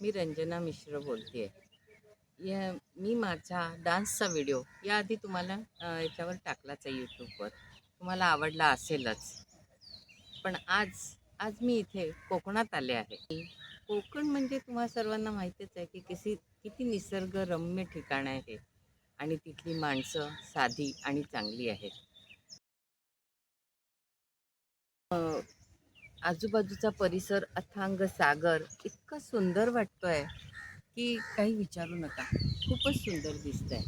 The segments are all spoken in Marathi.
मी रंजना मिश्र बोलते या मी माझा डान्सचा व्हिडिओ याआधी तुम्हाला याच्यावर टाकलाच आहे यूट्यूबवर तुम्हाला आवडला असेलच. पण आज आज मी इथे कोकणात आले आहे. कोकण म्हणजे तुम्हा सर्वांना माहितीच आहे की किती किती निसर्गरम्य ठिकाण आहे. आणि तिथली माणसं साधी आणि चांगली आहेत. आजूबाजूचा परिसर अथांग सागर इतका सुंदर वाटतोय की काही विचारू नका. खूपच सुंदर दिसतंय.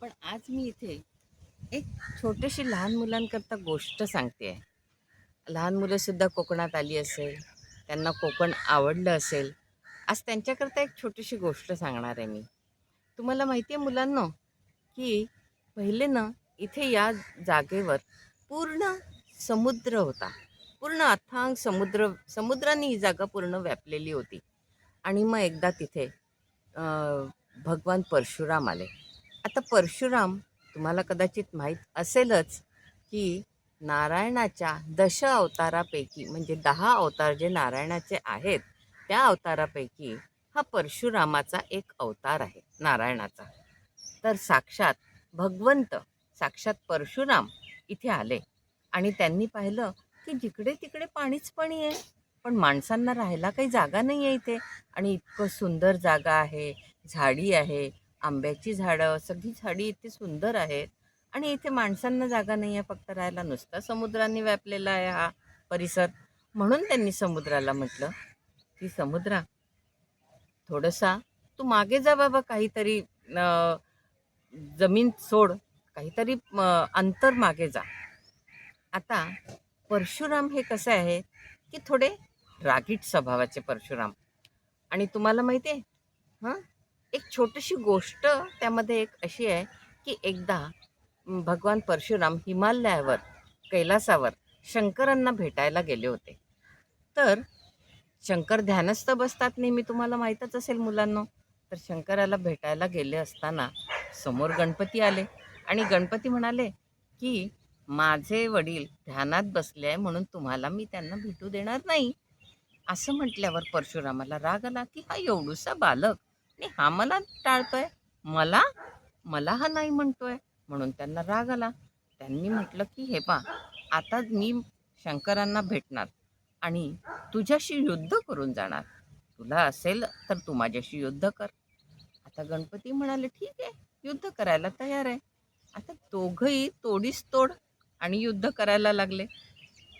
पण आज मी इथे एक छोटीशी लहान मुलांकरता गोष्ट सांगते. आहे लहान मुलंसुद्धा कोकणात आली असेल त्यांना कोकण आवडलं असेल आज त्यांच्याकरता एक छोटीशी गोष्ट सांगणार आहे मी. तुम्हाला माहिती आहे मुलांनो की पहिले ना इथे या जागेवर पूर्ण समुद्र होता. पूर्ण अथांग समुद्र समुद्राने ही जागा पूर्ण व्यापलेली होती. आणि मग एकदा तिथे भगवान परशुराम आले. आता परशुराम तुम्हाला कदाचित माहीत असेलच की नारायणाच्या दश अवतारापैकी म्हणजे दहा अवतार जे नारायणाचे आहेत त्या अवतारापैकी हा परशुरामाचा एक अवतार आहे नारायणाचा. तर साक्षात भगवंत साक्षात परशुराम इथे आले. आणि त्यांनी पाहिलं की जिकडे तिकडे पाणीच पाणी आहे. पण माणसांना राहायला काही जागा नाही आहे इथे. आणि इतकं सुंदर जागा आहे. झाडी आहे. आंब्याची झाडं सगळी झाडी इथे सुंदर आहेत. आणि इथे माणसांना जागा नाही आहे फक्त राहायला. नुसता समुद्राने व्यापलेला आहे हा परिसर. म्हणून त्यांनी समुद्राला म्हटलं की समुद्रा थोडंसा तू मागे जा बाबा काहीतरी जमीन सोड. काहीतरी अंतर मागे जा. आता परशुराम हे कसे आहे की थोडे रागीट स्वभावाचे परशुराम. आणि तुम्हाला माहिती आहे हां? एक छोटीशी गोष्ट त्यामध्ये एक अशी आहे की एकदा भगवान परशुराम हिमालयावर कैलासावर शंकरांना भेटायला गेले होते. तर शंकर ध्यानस्थ बसतात नेहमी तुम्हाला माहीतच असेल मुलांना. तर शंकराला भेटायला गेले असताना समोर गणपती आले. आणि गणपती म्हणाले की माझे वडील ध्यानात बसले आहे म्हणून तुम्हाला मी त्यांना भेटू देणार नाही. असं म्हटल्यावर परशुरामाला राग आला की हा एवढूसा बालक. आणि हा मला टाळतोय. मला? मला हा नाही म्हणतोय. म्हणून त्यांना राग आला. त्यांनी म्हटलं की हे पा आता मी शंकरांना भेटणार आणि तुझ्याशी युद्ध करून जाणार. तुला असेल तर तू माझ्याशी युद्ध कर. आता गणपती म्हणाले ठीक आहे युद्ध करायला तयार आहे. आता दोघंही तोडीस तोड आणि युद्ध करायला लागले.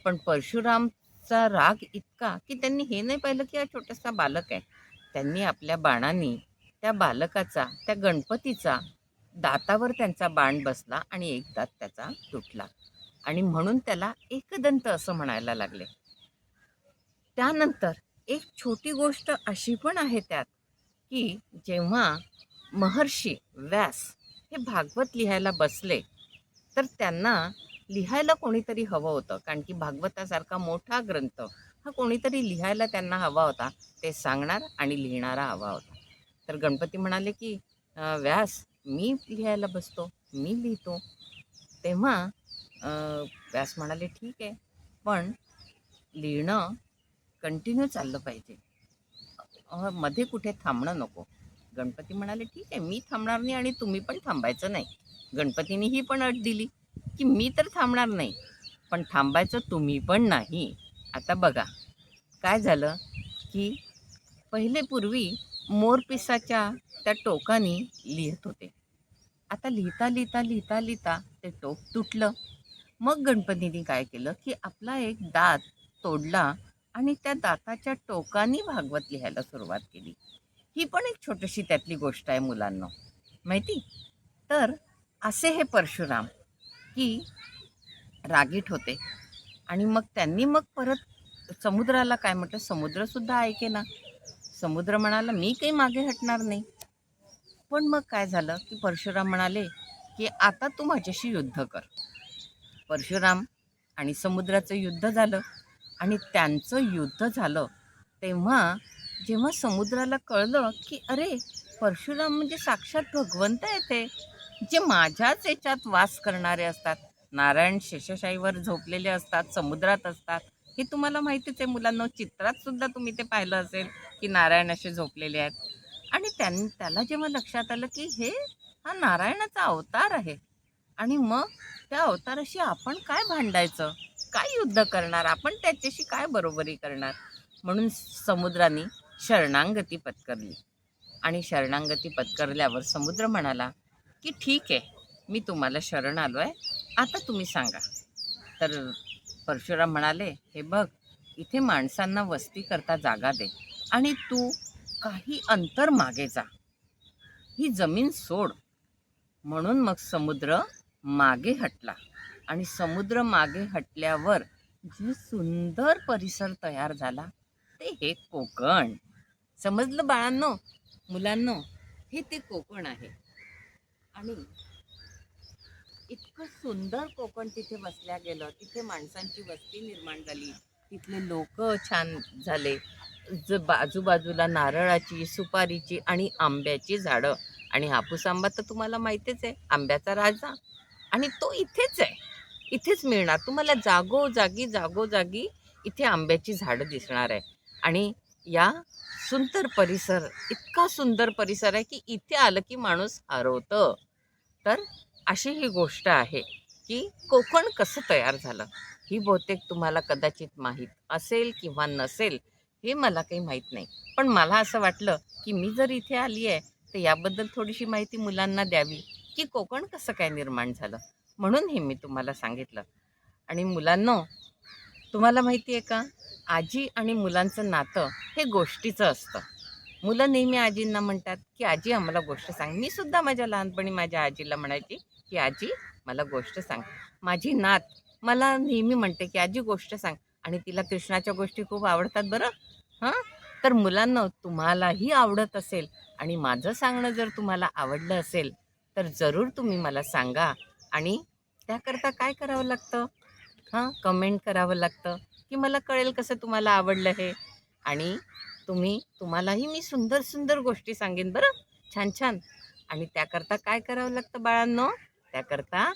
पण परशुरामचा राग इतका की त्यांनी हे नाही पाहिलं की हा छोटासा बालक आहे. त्यांनी आपल्या बाणांनी त्या बालकाचा त्या गणपतीचा दातावर त्यांचा बाण बसला आणि एक दात त्याचा तुटला. आणि म्हणून त्याला एकदंत असं म्हणायला लागले. त्यानंतर एक छोटी गोष्ट अशी पण आहे त्यात की जेव्हा महर्षी व्यास हे भागवत लिहायला बसले तर त्यांना लिहायला कोणीतरी हवं होतं. कारण की भागवतासारखा मोठा ग्रंथ हा कोणीतरी लिहायला त्यांना हवा होता. ते सांगणार आणि लिहिणारा हवा होता. तर गणपती म्हणाले की व्यास मी लिहायला बसतो मी लिहितो. तेव्हा व्यास म्हणाले ठीक आहे पण लिहिणं कंटिन्यू चाललं पाहिजे. मध्ये कुठे थांबणं नको. गणपती म्हणाले ठीक आहे मी थांबणार नाही आणि तुम्ही पण थांबायचं नाही. गणपतीने ही पण अट दिली. की मी तर थांबणार नाही पण थांबायचं तुम्ही पण नाही. आता बघा काय झालं की पहिले पूर्वी मोरपिसाच्या त्या टोकाने लिहित होते. आता लिहिता लिहिता लिहिता लिहिता ते टोक तुटलं. मग गणपतीने काय केलं की आपला एक दात तोडला आणि त्या दाताच्या टोकाने भागवत लिहायला सुरुवात केली. ही पण एक छोटीशी त्यातली गोष्ट आहे मुलांना. माहिती? तर असे हे परशुराम की रागीट होते. आणि मग त्यांनी मग परत समुद्राला काय म्हटलं समुद्रसुद्धा ऐके ना. समुद्र म्हणाला मी काही मागे हटणार नाही. पण मग काय झालं की परशुराम म्हणाले की आता तू माझ्याशी युद्ध कर. परशुराम आणि समुद्राचं युद्ध झालं. आणि त्यांचं युद्ध झालं तेव्हा जेव्हा समुद्राला कळलं की अरे परशुराम म्हणजे साक्षात भगवंत आहे ते. जे माझ्याच याच्यात वास करणारे असतात नारायण शेषशाहीवर झोपलेले असतात समुद्रात असतात हे तुम्हाला माहितीच आहे मुलांना चित्रात सुद्धा तुम्ही ते पाहिलं असेल की नारायण असे झोपलेले आहेत. आणि त्यां त्याला जेव्हा लक्षात आलं की हे हा नारायणाचा अवतार आहे. आणि मग त्या अवताराशी आपण काय भांडायचं? काय युद्ध करणार? आपण त्याच्याशी काय बरोबरी करणार? म्हणून समुद्राने शरणांगती पत्करली. आणि शरणांगती पत्करल्यावर समुद्र म्हणाला की ठीक आहे मी तुम्हाला शरण आलो आहे आता तुम्ही सांगा. तर परशुराम म्हणाले हे बघ इथे माणसांना वस्ती करता जागा दे आणि तू काही अंतर मागे जा. ही जमीन सोड. म्हणून मग समुद्र मागे हटला आणि समुद्र मागे हटल्यावर जे सुंदर परिसर तयार झाला ते हे कोकण. समजलं बाळांनो? मुलांनो हे ते कोकण आहे. आणि इतकं सुंदर कोकण तिथे बसल्या गेलं. तिथे माणसांची वस्ती निर्माण झाली. तिथले लोक छान झाले. ज बाजूबाजूला नारळाची सुपारीची आणि आंब्याची झाडं. आणि हापूस आंबा तर तुम्हाला माहितीच आहे आंब्याचा राजा. आणि तो इथेच आहे. इथेच मिळणार. तुम्हाला जागोजागी जागोजागी इथे आंब्याची झाडं दिसणार आहे. आणि या सुंदर परिसर इतका सुंदर परिसर आहे की इथे आलं की माणूस हरवतं. तर अशी ही गोष्ट आहे की कोकण कसं तयार झालं? ही बहुतेक तुम्हाला कदाचित माहीत असेल किंवा नसेल हे मला काही माहीत नाही. पण मला असं वाटलं की मी जर इथे आली आहे तर याबद्दल थोडीशी माहिती मुलांना द्यावी की कोकण कसं काय निर्माण झालं? म्हणून हे मी तुम्हाला सांगितलं. आणि मुलांनो तुम्हाला माहिती आहे का? आजी आणि मुलांचं नातं हे गोष्टीचं असतं. मुलं नेहमी आजींना म्हणतात की आजी आम्हाला गोष्ट सांग. मी सुद्धा माझ्या लहानपणी माझ्या आजीला म्हणायची की आजी मला गोष्ट सांग. माझी नात मला नेहमी म्हणते की आजी गोष्ट सांग. आणि तिला कृष्णाच्या गोष्टी खूप आवडतात बरं. हां? तर मुलांना तुम्हालाही आवडत असेल आणि माझं सांगणं जर तुम्हाला आवडलं असेल तर जरूर तुम्ही मला सांगा. आणि त्याकरता काय करावं लागतं? हां? कमेंट करावं लागतं. की मला कळेल कसं तुम्हाला आवडलं हे. आणि तुम्ही तुम्हालाही मी सुंदर सुंदर गोष्टी सांगेन बरं. छान छान. आणि त्याकरता काय करावं लागतं बाळांनो? त्याकरता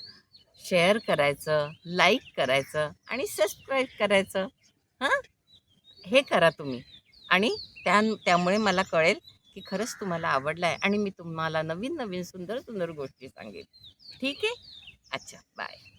शेअर करायचं लाईक करायचं आणि सबस्क्राईब करायचं. हां? हे करा तुम्ही. आणि त्या त्यामुळे मला कळेल की खरंच तुम्हाला आवडलं आहे आणि मी तुम्हाला नवीन नवीन सुंदर सुंदर गोष्टी सांगेन. ठीक आहे? अच्छा बाय